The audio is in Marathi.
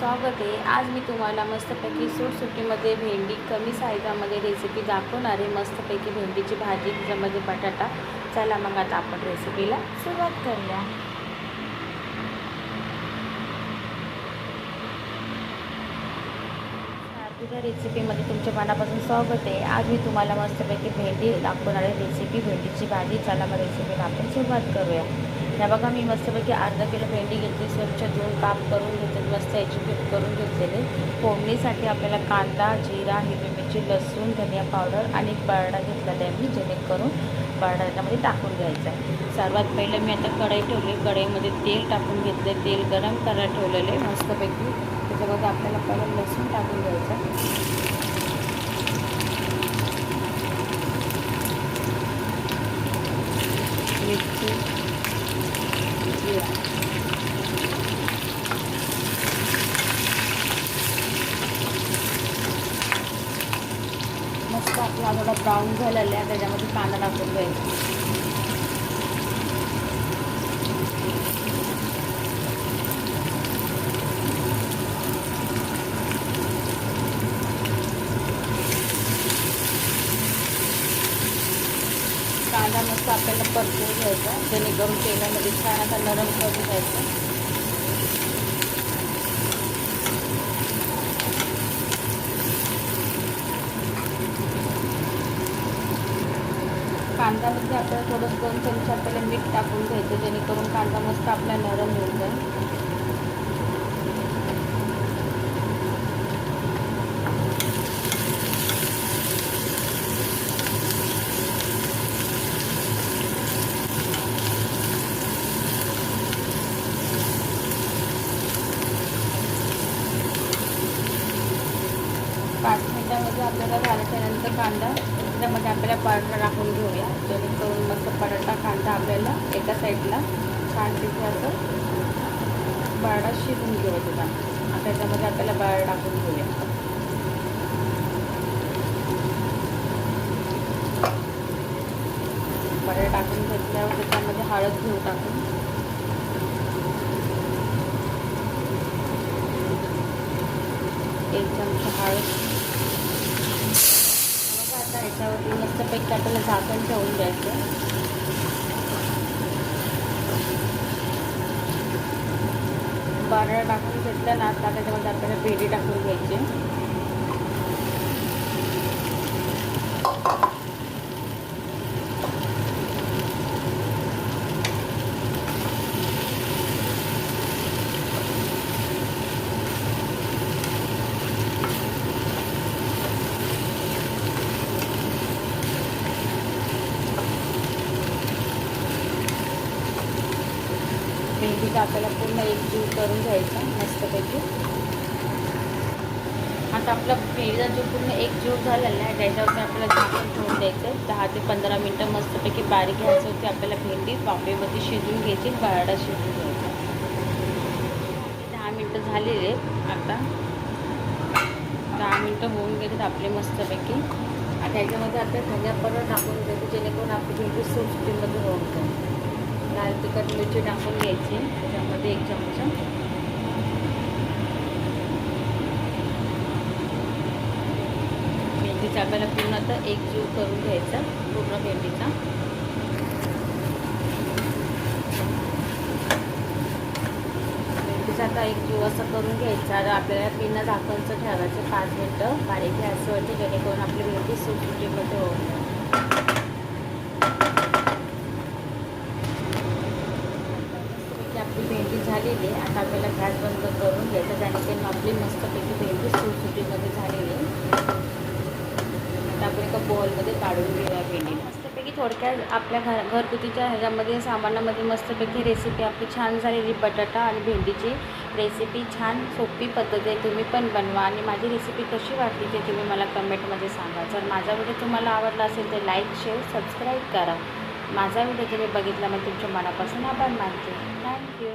स्वागत आहे. आज मी तुम्हाला मस्तपैकी सुटसुटीमध्ये भेंडी कमी साईजामध्ये रेसिपी दाखवणार आहे. मस्तपैकी भेंडीची भाजी त्याच्यामध्ये बटाटा. चला मग आता आपण रेसिपीला सुरुवात करूया. तुझ्या रेसिपीमध्ये तुमच्या मनापासून स्वागत आहे. आज मी तुम्हाला मस्तपैकी भेंडी दाखवणार आहे. रेसिपी भेंडीची भाजी. चला मग रेसिपीला आपण सुरुवात करूया. या बघा मी मस्तपैकी अर्धा किलो भेंडी घेतली. स्वच्छ धुवून काप करून घेतली मस्त याची पीठ करून घेतलेले. फोडणीसाठी आपल्याला कांदा जिरा हिरवी मिरची लसूण धनिया पावडर आणि बरडा घेतलेला आहे मी जेणेकरून बरडा याच्यामध्ये टाकून घ्यायचा आहे. सर्वात पहिलं मी आता कढई ठेवली. कढईमध्ये तेल टाकून घेतले तेल गरम करायला ठेवलेले मस्तपैकी त्याच्यामध्ये आपल्याला परत लसूण टाकून घ्यायचं मिरची जिरा. मस्त आपला थोडा ब्राऊन झालेला आहे त्याच्यामध्ये कांदा टाकून द्यायचा. कांदा मस्त आपल्याला परतून घ्यायचा. जेणेकरून तेलामध्ये छान आता नरम करून घ्यायचा. कांद्यामध्ये आपल्याला थोडं दोन चमचे आपल्याला मीठ टाकून घ्यायचं जेणेकरून कांदा मस्त आपला नरम होऊन जाईल पाच मिनटामध्ये आपल्याला झाल्याच्यानंतर कांदा त्यामध्ये आपल्याला पराठा टाकून घेऊया. जेणेकरून मस्त पराठा कांदा आपल्याला एका साईडला छान तिथे असं बराडा शिजून घेऊया तिथं आता त्याच्यामध्ये आपल्याला बरड टाकून घेऊया. बरड टाकून घेतल्यावर त्याच्यामध्ये हळद घेऊ टाकून. एक चमचा हळद. त्याच्यावरती मस्तपैकी आपल्याला झाकण ठेवून द्यायचं. बारळ टाकून घेतलं ना आता त्याच्यामध्ये आपल्याला भेंडी टाकून घ्यायची. एकदा आपल्याला पूर्ण एकजीव करून घ्यायचा मस्तपैकी. आता आपला भेंडीचा जो पूर्ण एकजीव झालेला आहे त्याच्यावरती आपल्याला झाकण ठेवून द्यायचं दहा ते पंधरा मिनटं मस्तपैकी बारीक घ्यायचं होती आपल्याला भेंडी वाफेमध्ये शिजून घ्यायची बराडा शिजून घ्यायचा. दहा मिनटं झालेले आहेत आता. दहा मिनटं होऊन गेलेत आपले मस्तपैकी. आता त्याच्यामध्ये आता धनिया पावडर टाकून घ्यायचं जेणेकरून आपली भेंडी सुटसुटीमध्ये होऊन जाईल. लाल तिखट मिरची टाकून घ्यायची त्याच्यामध्ये एक चमचा. भेंडीचा आपल्याला पूर्ण आता एक जीव करून घ्यायचा पूर्ण भेंडीचा भेंडीचा आता एक जीव असं करून घ्यायचा आता आपल्याला पिन्ना झाकणचं ठेवायचं पाच मिनटं. बारीक गॅसवरती जेणेकरून आपली भेंडी मध्ये होऊन जाईल आपली भेंडी झालेली आहे. आता आपल्याला गॅस बंद करून घ्यायचा जेणेकरून आपली मस्तपैकी भेंडी सुटसुटीमध्ये झालेली आहे. आता आपण एका बॉलमध्ये काढून घेऊया भेंडी. मस्तपैकी थोडक्यात आपल्या घर घरगुतीच्या ह्याच्यामध्ये सामानामध्ये मस्तपैकी रेसिपी आपली छान झालेली बटाटा आणि भेंडीची रेसिपी छान सोपी पद्धत आहे. तुम्ही पण बनवा. आणि माझी रेसिपी कशी वाटली ते तुम्ही मला कमेंटमध्ये सांगा. जर माझा व्हिडिओ तुम्हाला आवडला असेल तर लाईक शेअर सबस्क्राईब करा. माझा व्हिडिओ तुम्ही बघितला मग तुमच्या मनापासून आभार मानते. थँक्यू